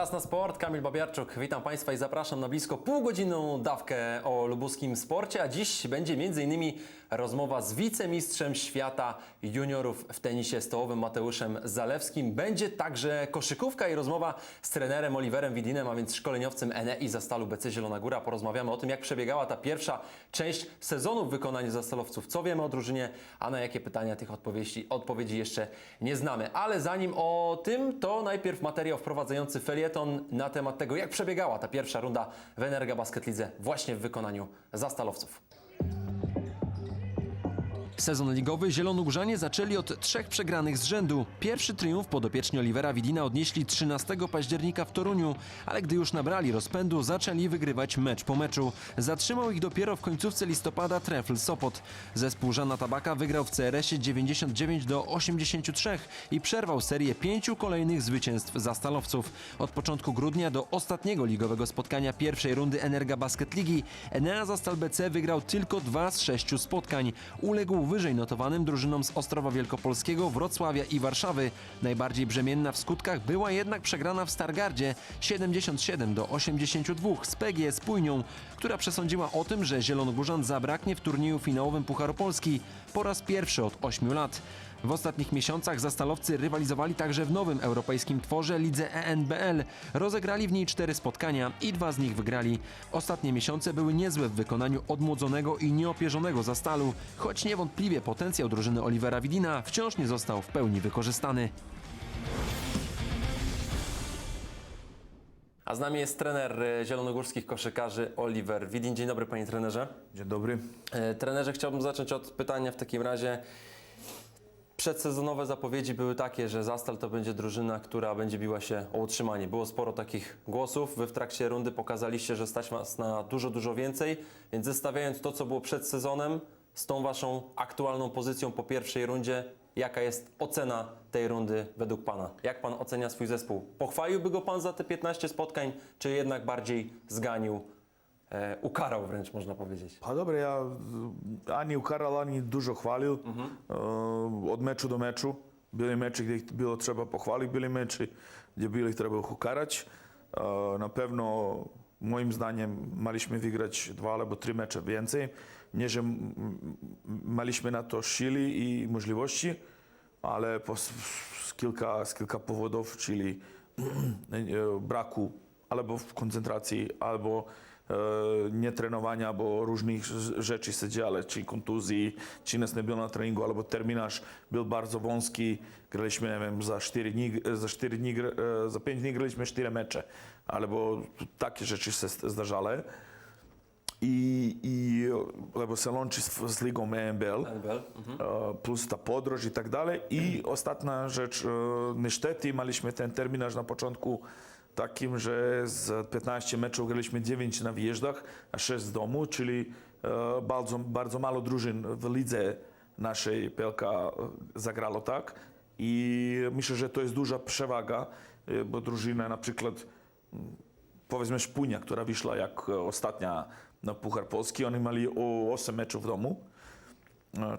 Czas na sport. Kamil Babiarczuk, witam Państwa i zapraszam na blisko półgodzinną dawkę o lubuskim sporcie, a dziś będzie m.in. rozmowa z wicemistrzem świata juniorów w tenisie stołowym Mateuszem Zalewskim. Będzie także koszykówka i rozmowa z trenerem Oliverem Widinem, a więc szkoleniowcem Enei Zastalu BC Zielona Góra. Porozmawiamy o tym, jak przebiegała ta pierwsza część sezonu w wykonaniu zastalowców, co wiemy o drużynie, a na jakie pytania tych odpowiedzi, odpowiedzi jeszcze nie znamy. Ale zanim o tym, to najpierw materiał wprowadzający felieton na temat tego, jak przebiegała ta pierwsza runda w Energa Basket Lidze właśnie w wykonaniu zastalowców. Sezon ligowy Zielonogórzanie zaczęli od trzech przegranych z rzędu. Pierwszy triumf podopieczni Olivera Widina odnieśli 13 października w Toruniu, ale gdy już nabrali rozpędu, zaczęli wygrywać mecz po meczu. Zatrzymał ich dopiero w końcówce listopada Trefl Sopot. Zespół Żana Tabaka wygrał w CRS-ie 99 do 83 i przerwał serię pięciu kolejnych zwycięstw zastalowców. Od początku grudnia do ostatniego ligowego spotkania pierwszej rundy Energa Basket Ligi Enea Zastal BC wygrał tylko dwa z sześciu spotkań. Uległ wyżej notowanym drużynom z Ostrowa Wielkopolskiego, Wrocławia i Warszawy. Najbardziej brzemienna w skutkach była jednak przegrana w Stargardzie 77 do 82 z PGS Pójnią, która przesądziła o tym, że Zielonogórzan zabraknie w turnieju finałowym Pucharu Polski po raz pierwszy od 8 lat. W ostatnich miesiącach zastalowcy rywalizowali także w nowym europejskim tworze lidze ENBL. Rozegrali w niej cztery spotkania i dwa z nich wygrali. Ostatnie miesiące były niezłe w wykonaniu odmłodzonego i nieopierzonego zastalu, choć niewątpliwie potencjał drużyny Olivera Widina wciąż nie został w pełni wykorzystany. A z nami jest trener e, zielonogórskich koszykarzy Oliver Widin. Dzień dobry panie trenerze. Dzień dobry. E, Trenerze, chciałbym zacząć od pytania w takim razie. Przedsezonowe zapowiedzi były takie, że Zastal to będzie drużyna, która będzie biła się o utrzymanie. Było sporo takich głosów. Wy w trakcie rundy pokazaliście, że stać was na dużo, dużo więcej. Więc zestawiając to, co było przed sezonem, z tą waszą aktualną pozycją po pierwszej rundzie, jaka jest ocena tej rundy według pana? Jak pan ocenia swój zespół? Pochwaliłby go pan za te 15 spotkań, czy jednak bardziej zganił, e, ukarał wręcz można powiedzieć? Pa dobro, ja ani ukaral, ani dużo hvalil uh, od meču do meču. Bili meči gdje ih bilo treba pohvaliti, bili meči gdje bili treba ukarać. Uh, na pewno moim zdaniem maliśmy wygrać dwa albo trzy mecze więcej. Nie, że m- m- maliśmy na to sili i możliwości, ale po, z, kilka, z kilka powodów, czyli e, braku albo w koncentracji, albo e, nietrenowania, bo różnych rzeczy się działy, czy kontuzji, czy nas nie było na treningu, albo terminarz był bardzo wąski. Graliśmy, nie wiem, za 4 dni, za 4 dni, e, za 5 dni graliśmy 4 mecze, albo takie rzeczy się zdarzały. I, i lebo se łączy z, z ligą EMBL, NBL? Mhm. e, plus ta podróż i tak dalej. I ostatnia rzecz, niestety mieliśmy ten terminarz na początku takim, że z 15 meczów graliśmy 9 na wyjeżdżach, a 6 z domu, czyli e, bardzo, bardzo mało drużyn w lidze naszej PLK e, zagrało tak. I myślę, że to jest duża przewaga, e, bo drużyna na przykład powiedzmy Szpunia, która wyszła jak ostatnia na Puchar Polski, oni mieli o 8 meczów w domu,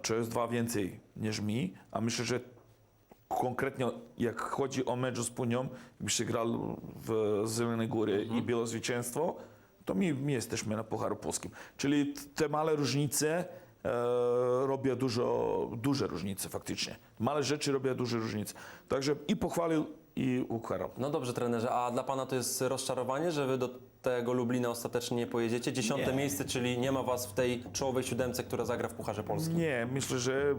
to jest dwa więcej niż mi, a myślę, że konkretnie jak chodzi o mecz z Punią, się grał w Zielonej Góry i było zwycięstwo, to my, my jesteśmy na Pucharu Polskim. Czyli te małe różnice e, robią dużo, duże różnice faktycznie. Małe rzeczy robią duże różnice. Także i pochwalił, i ukarał. No dobrze, trenerze, a dla pana to jest rozczarowanie, że wy do tego Lublina ostatecznie nie pojedziecie? Dziesiąte Nie. miejsce, czyli nie ma was w tej czołowej siódemce, która zagra w Pucharze Polskim. Nie, myślę, że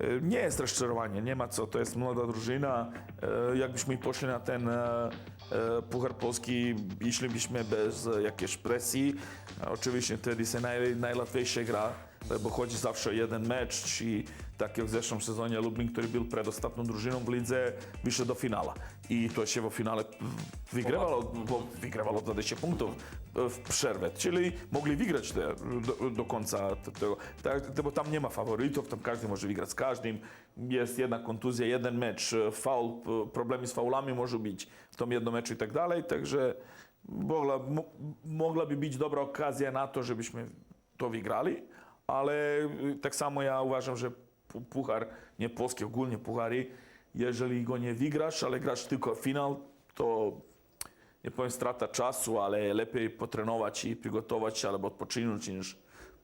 e, nie jest rozczarowanie, nie ma co, to jest młoda drużyna. E, Jakbyśmy poszli na ten e, Puchar Polski, szlibyśmy bez e, jakiejś presji. Oczywiście wtedy się naj, najłatwiejsze gra, bo chodzi zawsze o jeden mecz, czy tak jak w zeszłym sezonie Lublin, który był przedostatnią drużyną w lidze, wyszedł do finala. I to się w finale wygrywało, bo wygrywało 20 punktów w przerwę, czyli mogli wygrać te, do, do końca te- tego. Tak, bo tam nie ma faworytów, tam każdy może wygrać z każdym. Jest jedna kontuzja, jeden mecz, faul, problemy z faulami może być w tym jednym meczu i tak dalej, także mogla, mo, mogłaby być dobra okazja na to, żebyśmy to wygrali, ale y, tak samo ja uważam, że pu- puchar, nie polski, ogólnie puchary, jeżeli go nie wygrasz, ale grasz tylko finał, to nie powiem strata czasu, ale lepiej potrenować i przygotować się albo odpocząć niż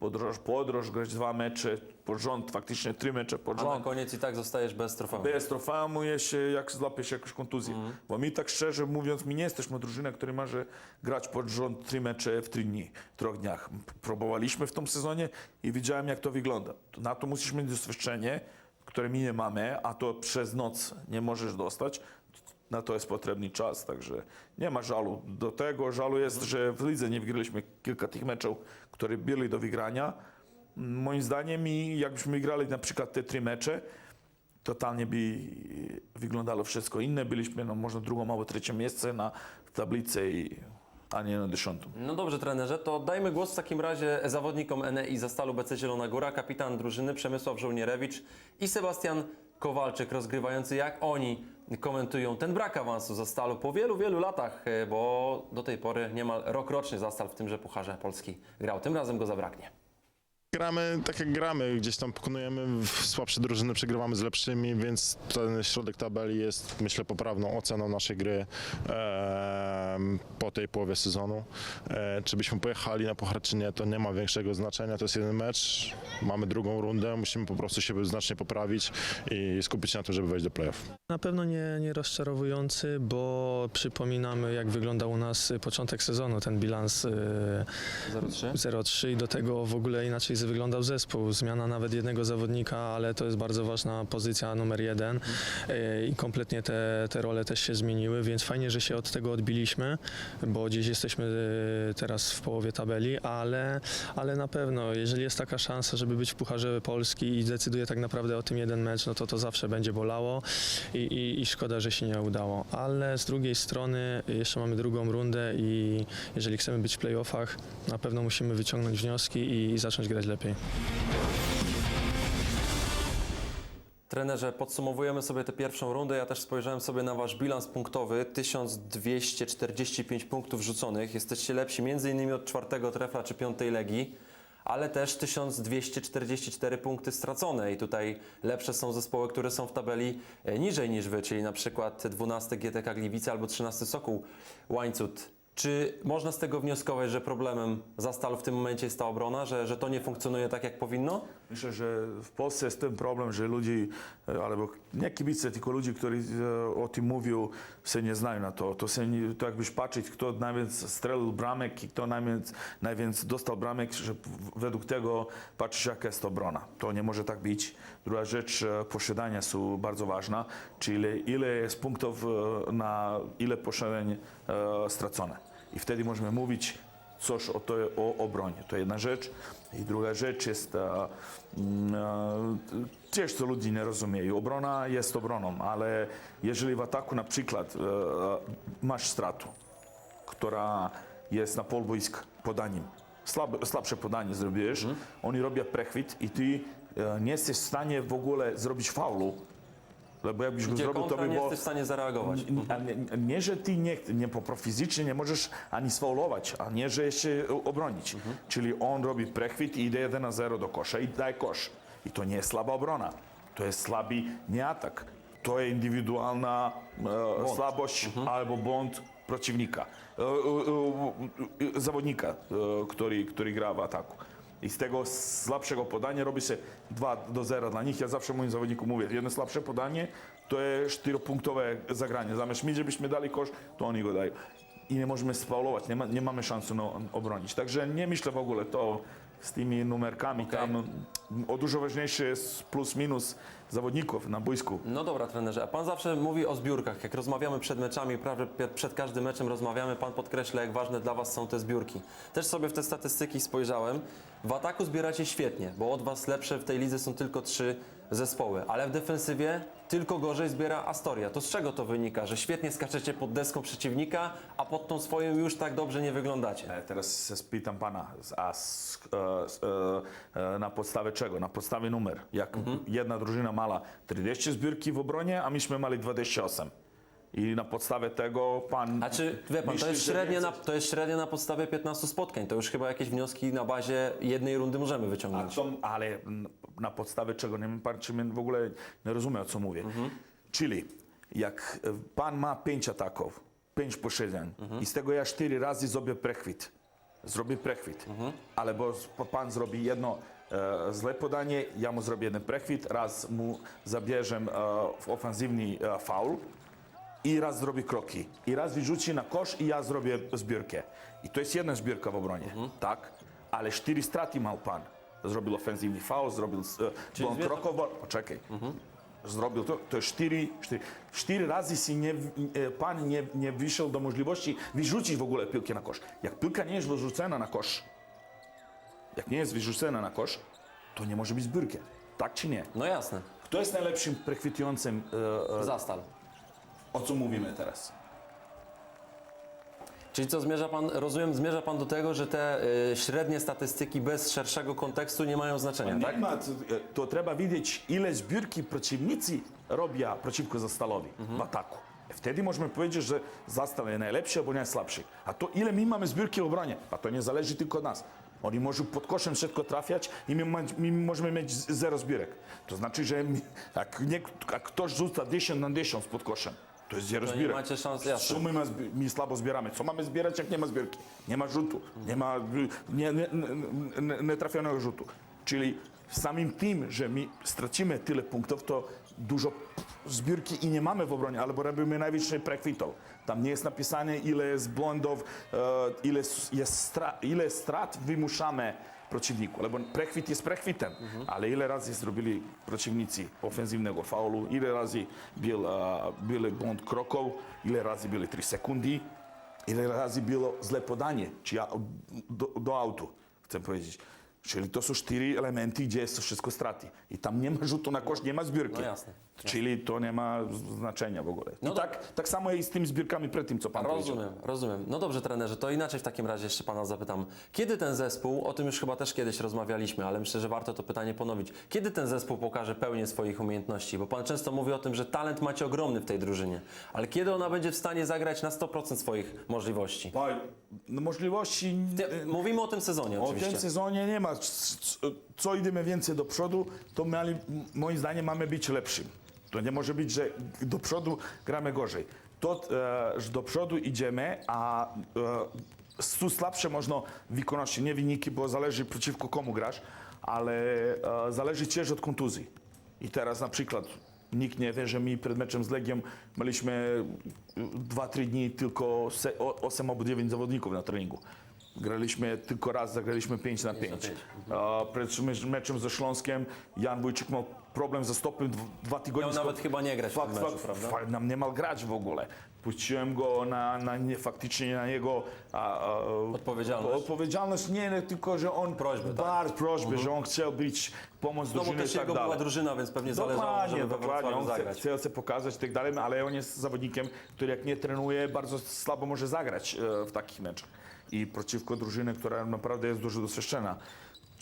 podróż, podróż, grać dwa mecze pod rząd, faktycznie trzy mecze pod A na rząd. koniec i tak zostajesz bez trofeum. Bez trofeum się, jak złapiesz jakąś kontuzję. Bo my tak szczerze mówiąc, my nie jesteśmy drużyną, która może grać pod rząd trzy mecze w trzy dni, w trzech dniach. Próbowaliśmy w tym sezonie i widziałem, jak to wygląda. Na to musisz mieć doświadczenie, które my nie mamy, a to przez noc nie możesz dostać. Na to jest potrzebny czas, także nie ma żalu. Do tego żalu jest, że w lidze nie wygraliśmy kilka tych meczów, które byli do wygrania. Moim zdaniem, jakbyśmy grali na przykład te trzy mecze, totalnie by wyglądało wszystko inne. Byliśmy no, może drugą albo trzecie miejsce na tablicy, i, a nie na dziesiątą. No dobrze, trenerze, to dajmy głos w takim razie zawodnikom NEI za Stalu BC Zielona Góra, kapitan drużyny Przemysław Żołnierewicz i Sebastian Kowalczyk, rozgrywający jak oni komentują ten brak awansu za Stalu po wielu, wielu latach, e, bo do tej pory niemal rok rocznie za Stal w tymże Pucharze Polski grał. Tym razem go zabraknie. Gramy tak jak gramy, gdzieś tam pokonujemy w słabsze drużyny, przegrywamy z lepszymi, więc ten środek tabeli jest myślę poprawną oceną naszej gry em, po tej połowie sezonu. E, czy byśmy pojechali na puchar czy nie, to nie ma większego znaczenia, to jest jeden mecz, mamy drugą rundę, musimy po prostu się znacznie poprawić i skupić się na tym, żeby wejść do playoff. Na pewno nie, nie rozczarowujący, bo przypominamy jak wyglądał u nas początek sezonu, ten bilans y, 0-3. 0-3 i do tego w ogóle inaczej wyglądał zespół. Zmiana nawet jednego zawodnika, ale to jest bardzo ważna pozycja numer jeden y, i kompletnie te, te role też się zmieniły, więc fajnie, że się od tego odbiliśmy, bo gdzieś jesteśmy y, teraz w połowie tabeli, ale, ale na pewno, jeżeli jest taka szansa, żeby być w Pucharze Polski i decyduje tak naprawdę o tym jeden mecz, no to to zawsze będzie bolało i, i, i szkoda, że się nie udało. Ale z drugiej strony jeszcze mamy drugą rundę i jeżeli chcemy być w playoffach, na pewno musimy wyciągnąć wnioski i, i zacząć grać lepiej. Trenerze, podsumowujemy sobie tę pierwszą rundę. Ja też spojrzałem sobie na wasz bilans punktowy. 1245 punktów rzuconych. Jesteście lepsi innymi od czwartego trefla czy piątej legii, ale też 1244 punkty stracone i tutaj lepsze są zespoły, które są w tabeli e, niżej niż wy, czyli na przykład 12 GTK Gliwice albo 13 Sokół Łańcut. Czy można z tego wnioskować, że problemem za Stal w tym momencie jest ta obrona, że, że to nie funkcjonuje tak jak powinno? Myślę, że w Polsce jest ten problem, że ludzie, e, albo nie kibice, tylko ludzie, którzy e, o tym mówią, się nie znają na to. To, się to jakbyś patrzeć, kto najwięcej strzelił bramek i kto najwięcej, najwięcej dostał bramek, że według tego patrzysz, jaka jest obrona. To nie może tak być. Druga rzecz, e, posiadania są bardzo ważna, czyli ile jest punktów e, na ile posiadań e, stracone. I wtedy możemy mówić, coś o, to, o obronie. To jedna rzecz. I druga rzecz jest e, mm, też, co ludzie nie rozumieją. Obrona jest obroną, ale jeżeli w ataku na przykład masz stratę, która jest na pol boiska podaniem, Słab, słabsze podanie zrobisz, oni robią prechwyt i ty nie jesteś w stanie w ogóle zrobić faulu, bo jakbyś go Gdzie zrobił, to kontra by nie było... jesteś w stanie zareagować. A nie, nie, że ty nie, nie po fizycznie nie możesz ani sfaulować, a nie, że się obronić. Czyli on robi prechwyt i idzie 1 na 0 do kosza i daje kosz. I to nie jest słaba obrona. To jest słaby nie atak. To jest indywidualna e, słabość albo błąd przeciwnika, e, e, e, zawodnika, e, który, który gra w ataku. I z tego słabszego podania robi się 2 do 0 dla nich. Ja zawsze moim zawodnikom mówię, jedno słabsze podanie to jest czteropunktowe zagranie. Zamiast my, żebyśmy dali kosz, to oni go dają. I nie możemy spaulować, nie, ma, nie mamy szansy no, obronić. Także nie myślę w ogóle to z tymi numerkami. Okej. Tam o dużo ważniejsze jest plus minus zawodników na boisku. No dobra, trenerze, a pan zawsze mówi o zbiórkach. Jak rozmawiamy przed meczami, prawie pi- przed każdym meczem rozmawiamy, pan podkreśla, jak ważne dla was są te zbiórki. Też sobie w te statystyki spojrzałem. W ataku zbieracie świetnie, bo od was lepsze w tej lidze są tylko trzy zespoły, ale w defensywie tylko gorzej zbiera Astoria. To z czego to wynika, że świetnie skaczecie pod deską przeciwnika, a pod tą swoją już tak dobrze nie wyglądacie? E, Teraz się spytam pana, a z, e, e, e, na podstawie czego? Na podstawie numer. Jak jedna drużyna mała 40 zbiórki w obronie, a myśmy mieli 28. I na podstawie tego pan. Znaczy, wie pan, to jest, średnie na, to jest średnie na podstawie 15 spotkań. To już chyba jakieś wnioski na bazie jednej rundy możemy A wyciągnąć. to, ale na podstawie czego? Nie wiem, pan, czy mnie w ogóle nie rozumie, o co mówię. Czyli jak e, pan ma pięć ataków pięć posiedzeń i z tego ja cztery razy zrobię prechwyt. Zrobię prechwyt. Albo z- pan zrobi jedno e, złe podanie, ja mu zrobię jeden prechwyt, raz mu zabierzę e, w ofensywny e, faul i raz zrobi kroki. I raz wyrzuci na kosz i ja zrobię zbiórkę. I to jest jedna zbiórka w obronie, tak? Ale cztery straty miał pan. Zrobił ofensywny faul, zrobił e, błąd kroków, bo- poczekaj. Zrobił to, to jest cztery, cztery, cztery razy si nie, e, pan nie, nie wyszedł do możliwości wyrzucić w ogóle piłkę na kosz. Jak piłka nie jest wyrzucona na kosz, jak nie jest wyrzucona na kosz, to nie może być zbiórki. Tak czy nie? No jasne, Kto jest najlepszym prechwytującym, e, e, zastal. O co mówimy teraz? Czyli co, zmierza pan, rozumiem, zmierza pan do tego, że te y, średnie statystyki bez szerszego kontekstu nie mają znaczenia, tak? Nie ma, to, to trzeba widzieć, ile zbiórki przeciwnicy robią przeciwko Zastalowi w ataku. Wtedy możemy powiedzieć, że Zastal jest najlepszy albo najsłabszy. A to ile my mamy zbiórki w obronie, a to nie zależy tylko od nas. Oni mogą pod koszem wszystko trafiać i my, my możemy mieć zero zbiórek. To znaczy, że my, jak, nie, jak ktoś rzuca 10 na 10 pod koszem, to jest zero To nie macie szans, jasne. Co my, ma, zbi- my słabo zbieramy? Co mamy zbierać, jak nie ma zbiórki? Nie ma rzutu, nie ma nie, nie, nie, nie trafionego rzutu. Czyli samym tym, że my stracimy tyle punktów, to dużo zbiórki i nie mamy w obronie, albo robimy najwyższy prechwytów. Tam nie jest napisane, ile jest błędów, e, ile jest stra, ile strat wymuszamy protivniku. Lebo prechwyt jest prechwytem, ale ile razy zrobili protivnici ofenzivnego faulu, ile razy bil, uh, byli bond krokov, ile razy bili 3 sekundi, ile razy bilo zle podanie, czy ja, do, do autu, chcę powiedzieć. Czyli to są cztery elementy, gdzie jest to wszystko straty. I tam nie ma rzutu na kosz, nie ma zbiórki. No jasne. Czyli to nie ma znaczenia w ogóle. No I tak, tak samo jest z tymi zbiórkami przed tym, co pan powiedział. Rozumiem, rozumiem. No dobrze, trenerze, to inaczej w takim razie jeszcze pana zapytam. Kiedy ten zespół, o tym już chyba też kiedyś rozmawialiśmy, ale myślę, że warto to pytanie ponowić. Kiedy ten zespół pokaże pełnię swoich umiejętności? Bo pan często mówi o tym, że talent macie ogromny w tej drużynie, ale kiedy ona będzie w stanie zagrać na 100% swoich możliwości? Bo, no, możliwości. Ty- Mówimy o tym sezonie O oczywiście. tym sezonie nie ma. C- c- Co idziemy więcej do przodu, to mieli, moim zdaniem mamy być lepszym. To nie może być, że do przodu gramy gorzej. To, e, że do przodu idziemy, a e, su słabsze można wykonać nie wyniki, bo zależy przeciwko komu grasz, ale e, zależy też od kontuzji. I teraz na przykład nikt nie wie, że my przed meczem z Legią mieliśmy 2-3 dni tylko 8 albo 9 zawodników na treningu. Graliśmy tylko raz, zagraliśmy 5 na 5. A Przed me- meczem ze Śląskiem Jan Wójcik miał problem ze stopem dw- dwa tygodnie. Miał nawet chyba nie grać w Fakt, meczu, fakt, prawda? fakt, nam nie mal grać w ogóle. Puściłem go na, na nie, faktycznie na jego a, a, Odpowiedzialność? odpowiedzialność. Nie, nie, tylko że on Prośby, tak? bardzo prośby, że on chciał być pomoc No bo drużyny i tak jego dalej. była drużyna, więc pewnie zależało, Dokładnie, żeby we dokładnie. On chce, zagrać. chce, chce pokazać i tak dalej, ale on jest zawodnikiem, który jak nie trenuje, bardzo słabo może zagrać e, w takich meczach. I przeciwko drużynie, która naprawdę jest dużo doświadczona.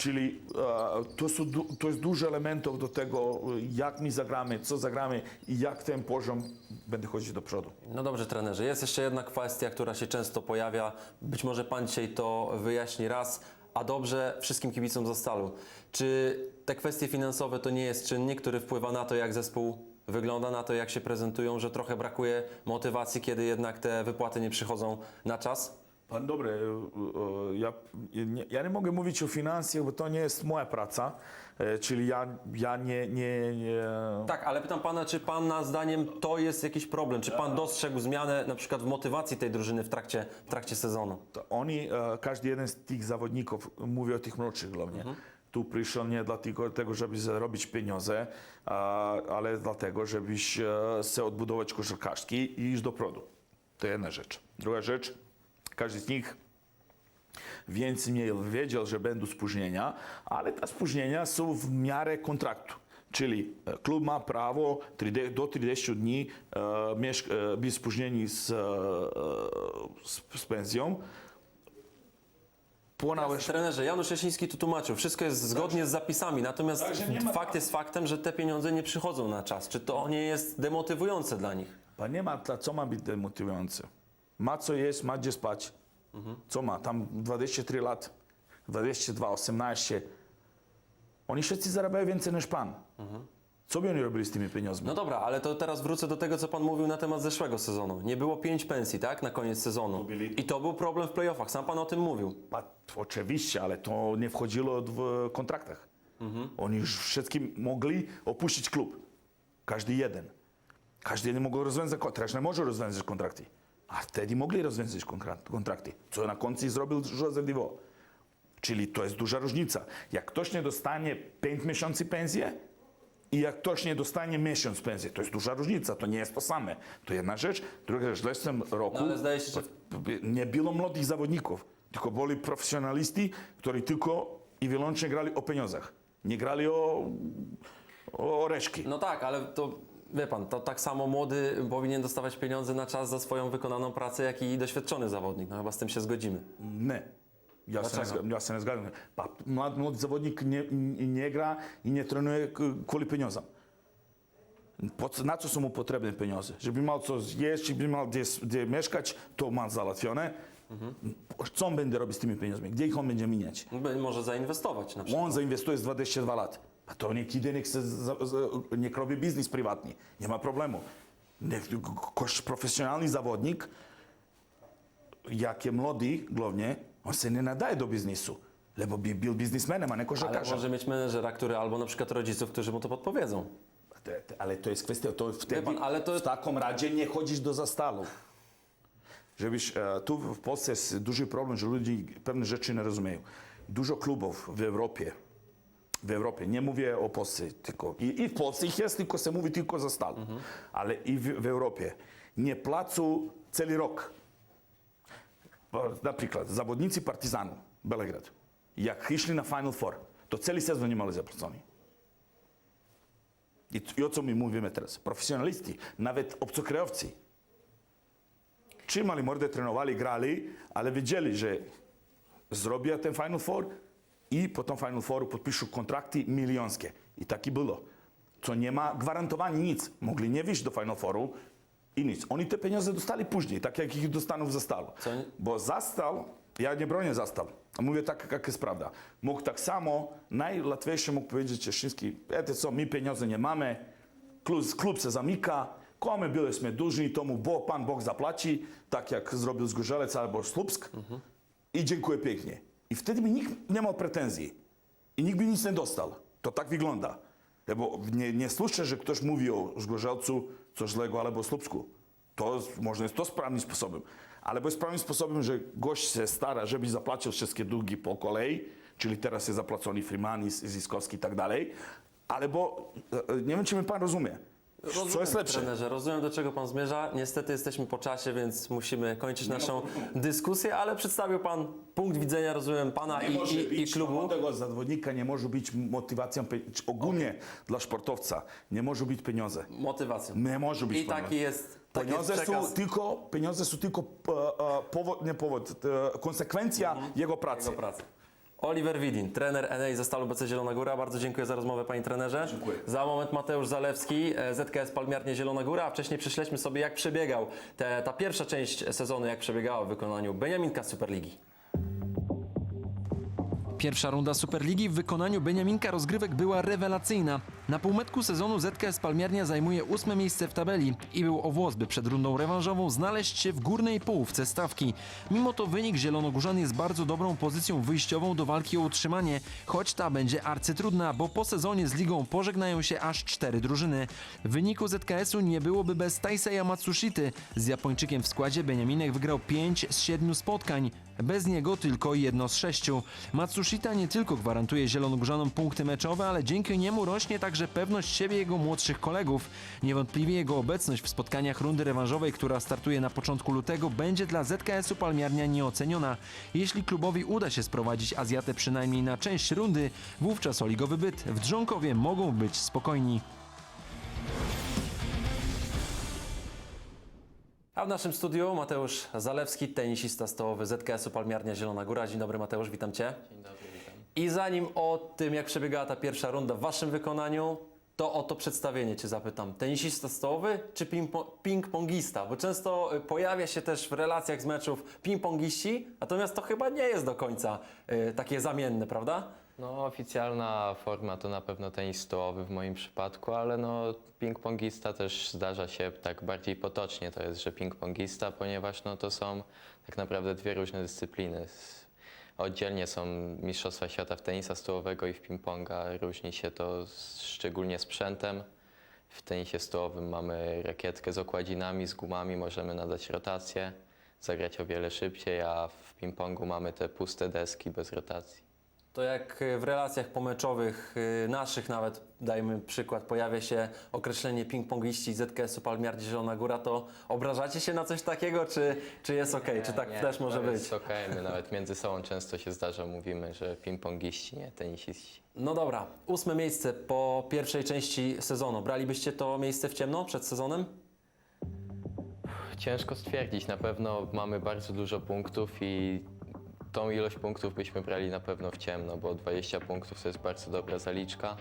Czyli e, to, są, to jest dużo elementów do tego, jak my zagramy, co zagramy i jak ten poziom będzie chodzić do przodu. No dobrze, trenerze. Jest jeszcze jedna kwestia, która się często pojawia. Być może pan dzisiaj to wyjaśni raz, a dobrze wszystkim kibicom Zastalu. Czy te kwestie finansowe to nie jest czynnik, który wpływa na to, jak zespół wygląda, na to, jak się prezentują, że trochę brakuje motywacji, kiedy jednak te wypłaty nie przychodzą na czas? Pan dobry, e, ja, nie, ja nie mogę mówić o finansach, bo to nie jest moja praca, e, czyli ja, ja nie, nie, nie Tak, ale pytam pana, czy pana zdaniem to jest jakiś problem? Czy pan dostrzegł zmianę na przykład w motywacji tej drużyny w trakcie, w trakcie sezonu? To oni, e, każdy jeden z tych zawodników, mówię o tych młodszych głównie, tu przyszedł nie dlatego, tego, żeby zarobić pieniądze, ale dlatego, żebyś e, se odbudować koszarkarski i iść do przodu. To jedna rzecz. Druga rzecz, każdy z nich więcej mniej wiedział, że będą spóźnienia, ale te spóźnienia są w miarę kontraktu. Czyli e, klub ma prawo 30 do 30 dni e, e, być spóźnieni z, e, z, z pensją. Po nawet Trenerze, Janusz Jasiński tu tłumaczył, wszystko jest zgodnie z zapisami, natomiast ma- fakt jest faktem, że te pieniądze nie przychodzą na czas. Czy to nie jest demotywujące dla nich? Pan nie ma, dla co ma być demotywujące? Ma co jeść, ma gdzie spać. Co ma? Tam 23 lat, 22, 18. Oni wszyscy zarabiają więcej niż pan. Co by oni robili z tymi pieniędzmi? No dobra, ale to teraz wrócę do tego, co pan mówił na temat zeszłego sezonu. Nie było pięć pensji, tak? Na koniec sezonu. I to był problem w playoffach. Sam pan o tym mówił. Pa, oczywiście, ale to nie wchodziło w kontraktach. Oni już wszystkim mogli opuścić klub. Każdy jeden. Każdy jeden mógł rozwiązać, kon- teraz nie może rozwiązać kontrakty. A wtedy mogli rozwiązać kontrakt- kontrakty, co na końcu zrobił Jose Divo. Czyli to jest duża różnica. Jak ktoś nie dostanie 5 miesięcy pensji i jak ktoś nie dostanie miesiąc pensji, to jest duża różnica, to nie jest to same. To jedna rzecz. Druga rzecz, w zeszłym roku No ale zdaje się, że nie było młodych zawodników, tylko byli profesjonaliści, którzy tylko i wyłącznie grali o pieniądzach. Nie grali o, o oreszki. No tak, ale to wie pan, to tak samo młody powinien dostawać pieniądze na czas za swoją wykonaną pracę, jak i doświadczony zawodnik. No chyba z tym się zgodzimy. Nie. Ja się, nie, Dlaczego? ja się nie zgadzam. Pa, zawodnik nie, nie, gra i nie trenuje k- kvôli pieniądzom. Po, co- na co są mu potrzebne pieniądze? Żeby miał co zjeść, żeby miał gdzie, gdzie mieszkać, to ma załatwione. Co on będzie robić z tymi pieniędzmi? Gdzie ich on będzie miniać? By- Może zainwestować na przykład. On zainwestuje z 22 lat. A to niech idzie, niech, se, niech robi biznis prywatny. Nie ma problemu. Niech profesjonalny zawodnik, jak je młody, głównie, on się nie nadaje do biznesu. Lebo by był biznismenem, a nie Ale koszarkarzem. może mieć menedżera, który albo na przykład rodziców, którzy mu to podpowiedzą. Te- te- Ale to jest kwestia, to wtedy pan, ale to- w takim razie nie chodzisz do zastalu. Żebyś, e, tu w Polsce jest duży problem, że ludzie pewne rzeczy nie rozumieją. Dużo klubów w Europie, w Europie, nie mówię o Polsce tylko, i, i w Polsce ich jest, tylko się mówi tylko za stal, ale i w, w Europie nie płacą cały rok. Na przykład zawodnicy Partizanu, Belgrad, jak szli na Final Four, to cały sezon nie mieli zapłacony. I, I o co my mówimy teraz? Profesjonaliści, nawet obcokrajowcy. Trzymali mordę, trenowali, grali, ale wiedzieli, że zrobią ten Final Four i po tym Final Fouru podpiszą kontrakty milionskie. I tak i było. Co nie ma gwarantowania nic. Mogli nie wyjść do Final Fouru i nic. Oni te pieniądze dostali później, tak jak ich dostaną za stal. Co Bo zastal, ja nie bronię zastal. A mówię tak, jak jest prawda. Mógł tak samo, najłatwiejsze mógł powiedzieć Cieszyński, wiecie co, my pieniądze nie mamy, klub, klub się zamyka, komu byliśmy dłużni, tomu bo, Pan Bóg zapłaci, tak jak zrobił Zgorzelec albo Słupsk i dziękuję pięknie. I wtedy by nikt nie miał pretensji i nikt by nic nie dostał. To tak wygląda. Bo nie, nie słyszę, że ktoś mówi o Zgorzelcu coś złego albo Słupsku. To może jest to sprawnym sposobem. Ale jest sprawnym sposobem, że gość się stara, żeby zapłacił wszystkie długi po kolei, czyli teraz jest zapłacony Freeman, i Zyskowski i tak dalej. Ale bo, e, e, nie wiem, czy mnie pan rozumie. Co jest lepsze? Trenerze, rozumiem do czego pan zmierza. Niestety jesteśmy po czasie, więc musimy kończyć naszą dyskusję, ale przedstawił pan punkt widzenia, rozumiem, pana i, może i, i być klubu. młodego zawodnika nie może być motywacją, pie- czy ogólnie dla sportowca nie może być pieniądze. Motywacją. Nie może być I taki jest, taki jest Pieniądze przekaz są tylko, pieniądze są tylko e, e, powód, nie powód, e, konsekwencja jego pracy. jego pracy. Oliver Widin, trener NA ze Stalu BC Zielona Góra. Bardzo dziękuję za rozmowę, panie trenerze. Dziękuję. Za moment Mateusz Zalewski, e, ZKS Palmiarnie Zielona Góra. A wcześniej prześledźmy sobie, jak przebiegał te, ta pierwsza część sezonu, jak przebiegała w wykonaniu Beniaminka z Superligi. Pierwsza runda Superligi w wykonaniu Beniaminka rozgrywek była rewelacyjna. Na półmetku sezonu ZKS Palmiernia zajmuje ósme miejsce w tabeli i był o włos, by przed rundą rewanżową znaleźć się w górnej połówce stawki. Mimo to wynik Zielonogórzan jest bardzo dobrą pozycją wyjściową do walki o utrzymanie, choć ta będzie arcytrudna, bo po sezonie z ligą pożegnają się aż cztery drużyny. W wyniku ZKS-u nie byłoby bez Taiseya Matsushity. Z Japończykiem w składzie Beniaminek wygrał 5 z 7 spotkań. Bez niego tylko jedno z sześciu. Matsushita nie tylko gwarantuje zielonogórzanom punkty meczowe, ale dzięki niemu rośnie także pewność siebie jego młodszych kolegów. Niewątpliwie jego obecność w spotkaniach rundy rewanżowej, która startuje na początku lutego, będzie dla ZKS-u Palmiarnia nieoceniona. Jeśli klubowi uda się sprowadzić Azjatę przynajmniej na część rundy, wówczas o ligowy byt w Drząkowie mogą być spokojni. A w naszym studiu Mateusz Zalewski, tenisista stołowy ZKS-u Palmiarnia Zielona Góra. Dzień dobry Mateusz, witam Cię. Dzień dobry, witam. I zanim o tym, jak przebiegała ta pierwsza runda w Waszym wykonaniu, to o to przedstawienie Cię zapytam. Tenisista stołowy czy ping-po- ping-pongista? Bo często y, pojawia się też w relacjach z meczów ping-pongiści, natomiast to chyba nie jest do końca y, takie zamienne, prawda? No, oficjalna forma to na pewno tenis stołowy w moim przypadku, ale no, ping-pongista też zdarza się tak bardziej potocznie, to jest, że ping-pongista, ponieważ no, to są tak naprawdę dwie różne dyscypliny. Oddzielnie są Mistrzostwa Świata w tenisa stołowego i w ping-ponga. Różni się to szczególnie sprzętem. W tenisie stołowym mamy rakietkę z okładzinami, z gumami, możemy nadać rotację, zagrać o wiele szybciej, a w ping-pongu mamy te puste deski bez rotacji. To jak w relacjach pomeczowych, y, naszych nawet, dajmy przykład, pojawia się określenie ping-pongiści ZKS-u Palmiar Zielona Góra, to obrażacie się na coś takiego, czy, czy jest okej, czy tak Nie, też może to być? Jest okej, my nawet między sobą często się zdarza, mówimy, że ping-pongiści, nie tenisiści. No dobra, ósme miejsce po pierwszej części sezonu. Bralibyście to miejsce w ciemno przed sezonem? Ciężko stwierdzić, na pewno mamy bardzo dużo punktów i tą ilość punktów byśmy brali na pewno w ciemno, bo 20 punktów to jest bardzo dobra zaliczka.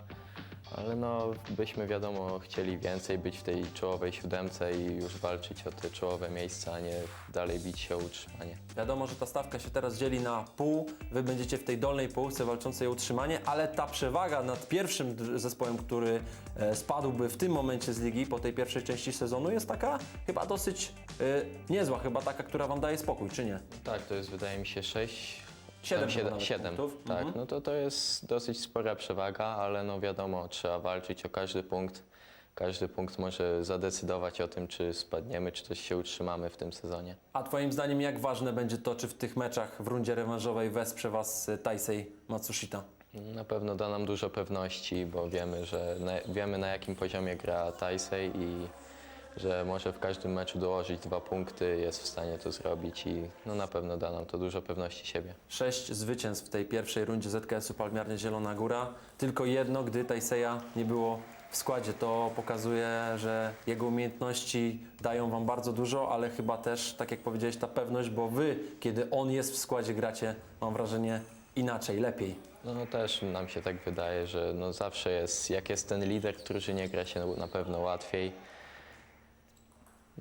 Ale no, byśmy wiadomo chcieli więcej być w tej czołowej siódemce i już walczyć o te czołowe miejsca, a nie dalej bić się o utrzymanie. Wiadomo, że ta stawka się teraz dzieli na pół. Wy będziecie w tej dolnej półce walczącej o utrzymanie, ale ta przewaga nad pierwszym dr- zespołem, który e, spadłby w tym momencie z ligi po tej pierwszej części sezonu jest taka chyba dosyć e, niezła, chyba taka, która wam daje spokój, czy nie? Tak, to jest wydaje mi się 6, Siedem siedem, siedem. punktów. Tak, Mhm. no to to jest dosyć spora przewaga, ale no wiadomo, trzeba walczyć o każdy punkt. Każdy punkt może zadecydować o tym, czy spadniemy, czy też się utrzymamy w tym sezonie. A twoim zdaniem jak ważne będzie to, czy w tych meczach w rundzie rewanżowej wesprze was e, Taisei Matsushita? Na pewno da nam dużo pewności, bo wiemy, że na, wiemy na jakim poziomie gra Taisei i że może w każdym meczu dołożyć dwa punkty, jest w stanie to zrobić i no na pewno da nam to dużo pewności siebie. Sześć zwycięstw w tej pierwszej rundzie ZKS-u Palmiarnie Zielona Góra. Tylko jedno, gdy Tajseja nie było w składzie. To pokazuje, że jego umiejętności dają wam bardzo dużo, ale chyba też, tak jak powiedziałeś, ta pewność, bo wy, kiedy on jest w składzie, gracie, mam wrażenie, inaczej, lepiej. No też nam się tak wydaje, że no zawsze jest, jak jest ten lider w drużynie, gra się na pewno łatwiej.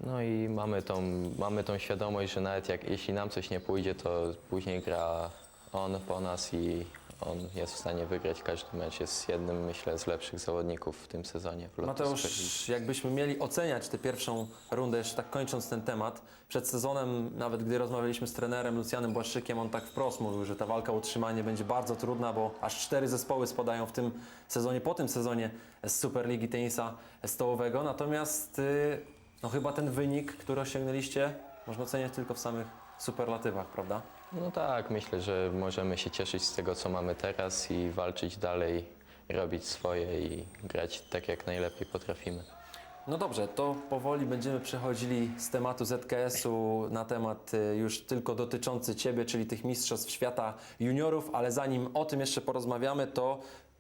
No i mamy tą, mamy tą świadomość, że nawet jak, jeśli nam coś nie pójdzie, to później gra on po nas i on jest w stanie wygrać każdy mecz. Jest jednym, myślę, z lepszych zawodników w tym sezonie w. Mateusz, jakbyśmy mieli oceniać tę pierwszą rundę, jeszcze tak kończąc ten temat, przed sezonem, nawet gdy rozmawialiśmy z trenerem Lucjanem Błaszczykiem, on tak wprost mówił, że ta walka o utrzymanie będzie bardzo trudna, bo aż cztery zespoły spadają w tym sezonie, po tym sezonie z Superligi Tenisa Stołowego, natomiast y, no chyba ten wynik, który osiągnęliście, można oceniać tylko w samych superlatywach, prawda? No tak, myślę, że możemy się cieszyć z tego, co mamy teraz i walczyć dalej, robić swoje i grać tak, jak najlepiej potrafimy. No dobrze, to powoli będziemy przechodzili z tematu ZKS-u na temat y, już tylko dotyczący Ciebie, czyli tych Mistrzostw Świata Juniorów, ale zanim o tym jeszcze porozmawiamy, to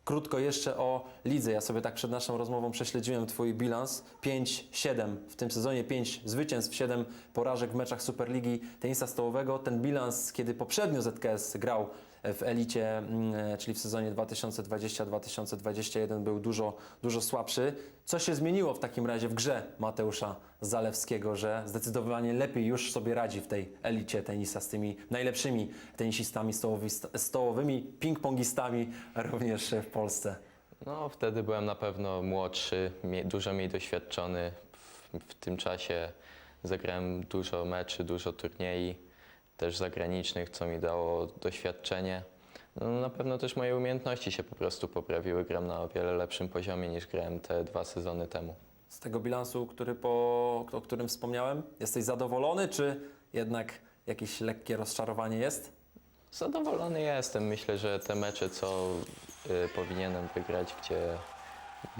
krótko jeszcze o lidze. Ja sobie tak przed naszą rozmową prześledziłem Twój bilans. 5-7 w tym sezonie, 5 zwycięstw, 7 porażek w meczach Superligi Tenisa Stołowego. Ten bilans, kiedy poprzednio ZKS grał w elicie, mm, czyli w sezonie 2020-2021 był dużo, dużo słabszy. Co się zmieniło w takim razie w grze Mateusza Zalewskiego, że zdecydowanie lepiej już sobie radzi w tej elicie tenisa z tymi najlepszymi tenisistami stołowi, stołowymi, ping-pongistami również w Polsce? No, wtedy byłem na pewno młodszy, dużo mniej doświadczony. W, w tym czasie zagrałem dużo meczy, dużo turniej, też zagranicznych, co mi dało doświadczenie. No, na pewno też moje umiejętności się po prostu poprawiły. Gram na o wiele lepszym poziomie niż grałem te dwa sezony temu. Z tego bilansu, który po, o którym wspomniałem, jesteś zadowolony, czy jednak jakieś lekkie rozczarowanie jest? Zadowolony jestem. Myślę, że te mecze, co y, powinienem wygrać, gdzie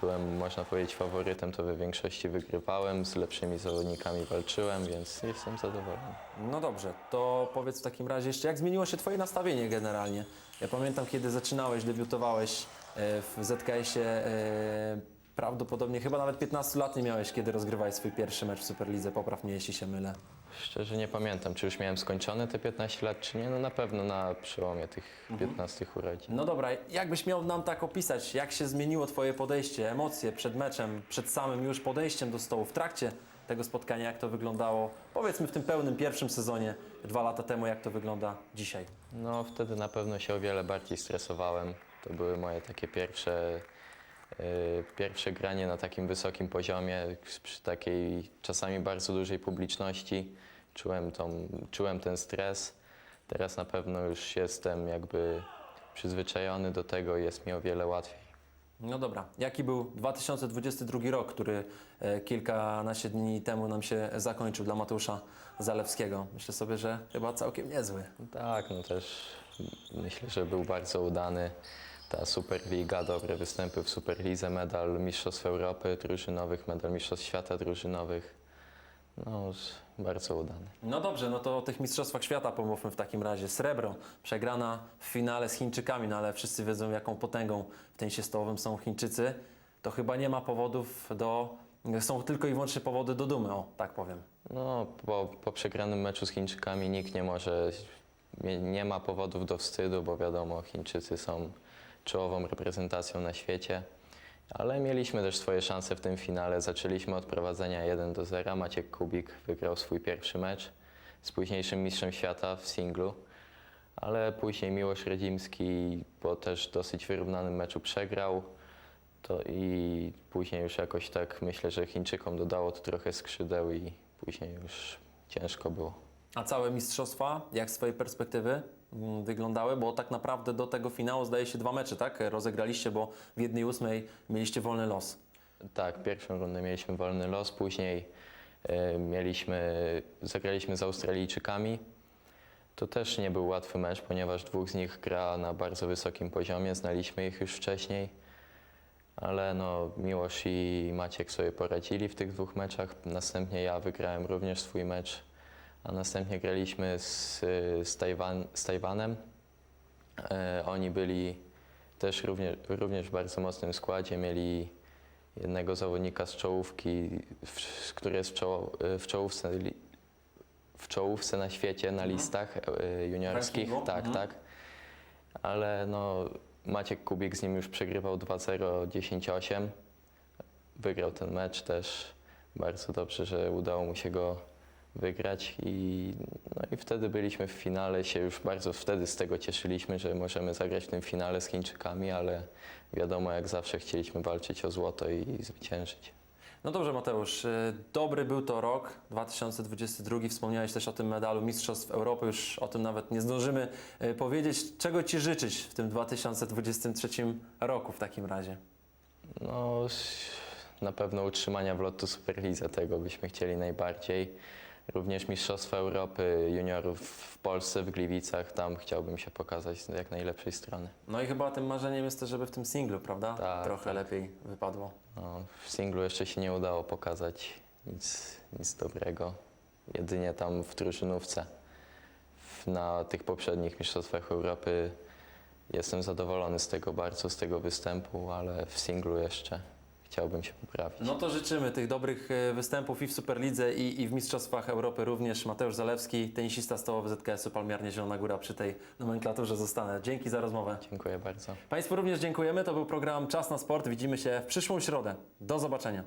byłem, można powiedzieć, faworytem, to we większości wygrywałem, z lepszymi zawodnikami walczyłem, więc jestem zadowolony. No dobrze, to powiedz w takim razie jeszcze, jak zmieniło się Twoje nastawienie generalnie? Ja pamiętam, kiedy zaczynałeś, debiutowałeś e, w ZKS-ie, e, prawdopodobnie chyba nawet 15 lat nie miałeś, kiedy rozgrywałeś swój pierwszy mecz w Superlidze, popraw mnie, jeśli się mylę. Szczerze nie pamiętam, czy już miałem skończone te 15 lat, czy nie. No na pewno na przełomie tych 15 urodzin. No dobra, jakbyś miał nam tak opisać, jak się zmieniło Twoje podejście, emocje przed meczem, przed samym już podejściem do stołu, w trakcie tego spotkania, jak to wyglądało, powiedzmy w tym pełnym pierwszym sezonie, dwa lata temu, jak to wygląda dzisiaj? No wtedy na pewno się o wiele bardziej stresowałem. To były moje takie pierwsze, pierwsze granie na takim wysokim poziomie, przy takiej czasami bardzo dużej publiczności. Czułem, tą, czułem ten stres. Teraz na pewno już jestem jakby przyzwyczajony do tego i jest mi o wiele łatwiej. No dobra, jaki był 2022 rok, który e, kilkanaście dni temu nam się zakończył dla Mateusza Zalewskiego? Myślę sobie, że chyba całkiem niezły. Tak, no też myślę, że był bardzo udany. Ta Superliga, dobre występy w Superlidze, medal Mistrzostw Europy drużynowych, medal Mistrzostw Świata drużynowych. No, bardzo udany. No dobrze, no to o tych Mistrzostwach Świata pomówmy w takim razie. Srebro, przegrana w finale z Chińczykami, no ale wszyscy wiedzą, jaką potęgą w tenisie stołowym są Chińczycy. To chyba nie ma powodów do... Są tylko i wyłącznie powody do dumy, o, tak powiem. No, po, po przegranym meczu z Chińczykami nikt nie może, nie ma powodów do wstydu, bo wiadomo, Chińczycy są czołową reprezentacją na świecie. Ale mieliśmy też swoje szanse w tym finale. Zaczęliśmy od prowadzenia 1 do 0. Maciek Kubik wygrał swój pierwszy mecz z późniejszym mistrzem świata w singlu. Ale później Miłosz Redzimski po też dosyć wyrównanym meczu przegrał. To i później już jakoś tak myślę, że Chińczykom dodało to trochę skrzydeł i później już ciężko było. A całe mistrzostwa, jak z swojej perspektywy wyglądały? Bo tak naprawdę do tego finału zdaje się dwa mecze, tak? Rozegraliście, bo w jednej ósmej mieliście wolny los. Tak, pierwszą rundę mieliśmy wolny los, później e, mieliśmy, zagraliśmy z Australijczykami. To też nie był łatwy mecz, ponieważ dwóch z nich gra na bardzo wysokim poziomie, znaliśmy ich już wcześniej. Ale no, Miłosz i Maciek sobie poradzili w tych dwóch meczach. Następnie ja wygrałem również swój mecz, a następnie graliśmy z, z, Tajwan, z Tajwanem. E, oni byli też również, również w bardzo mocnym składzie. Mieli jednego zawodnika z czołówki, w, który jest w, czoło, w, czołówce, w czołówce na świecie na listach e, juniorskich. Tak, Mhm. tak. Ale no, Maciek Kubik z nim już przegrywał 2-0, 10-8. Wygrał ten mecz też. Bardzo dobrze, że udało mu się go wygrać i, no i wtedy byliśmy w finale, się już bardzo wtedy z tego cieszyliśmy, że możemy zagrać w tym finale z Chińczykami, ale wiadomo, jak zawsze chcieliśmy walczyć o złoto i zwyciężyć. No dobrze, Mateusz. y, Dobry był to rok 2022. Wspomniałeś też o tym medalu Mistrzostw Europy. Już o tym nawet nie zdążymy y, powiedzieć. Czego Ci życzyć w tym 2023 roku w takim razie? No, na pewno utrzymania w lotu Superlidze, tego byśmy chcieli najbardziej. Również Mistrzostwa Europy juniorów w Polsce, w Gliwicach, tam chciałbym się pokazać z jak najlepszej strony. No i chyba tym marzeniem jest to, żeby w tym singlu, prawda? Tak, Trochę tak. lepiej wypadło. No, w singlu jeszcze się nie udało pokazać nic, nic dobrego, jedynie tam w drużynówce. Na tych poprzednich Mistrzostwach Europy jestem zadowolony z tego bardzo, z tego występu, ale w singlu jeszcze chciałbym się poprawić. No to życzymy tych dobrych e, występów i w Superlidze i, i w Mistrzostwach Europy również. Mateusz Zalewski, tenisista stołowy ZKS-u Palmiarnie Zielona Góra przy tej nomenklaturze zostanę. Dzięki za rozmowę. Dziękuję bardzo. Państwu również dziękujemy. To był program Czas na Sport. Widzimy się w przyszłą środę. Do zobaczenia.